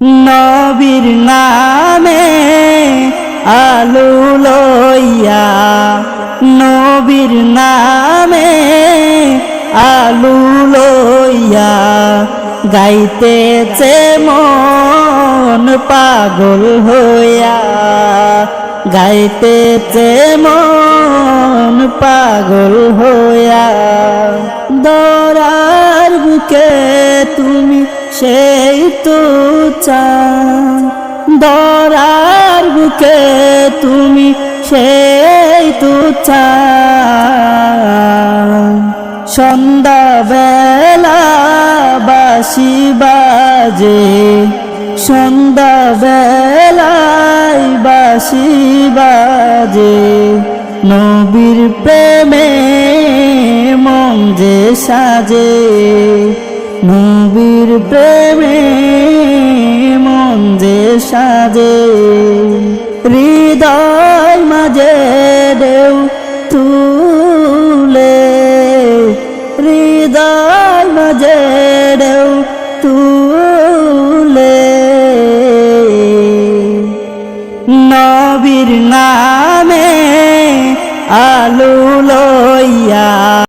নবীর নামে আলু লইয়া, নবীর নামে আলু লইয়া গাইতেছে মন পাগল হইয়া, গাইতেছে মন পাগল হইয়া। সেই তো চান দরার বুকে তুমি সেই তো চান সন্ধ্যা বেলা বাসি বাজে সন্ধ্যা বেলায় বাসি বাজে। নবীর প্রেমে মন সাজে। নবীর প্রেমে মন যে সাজে, হৃদয় মাঝে দেও তুলে। হৃদয় মাঝে দেও তুলে। নবীর নামে আলু লইয়া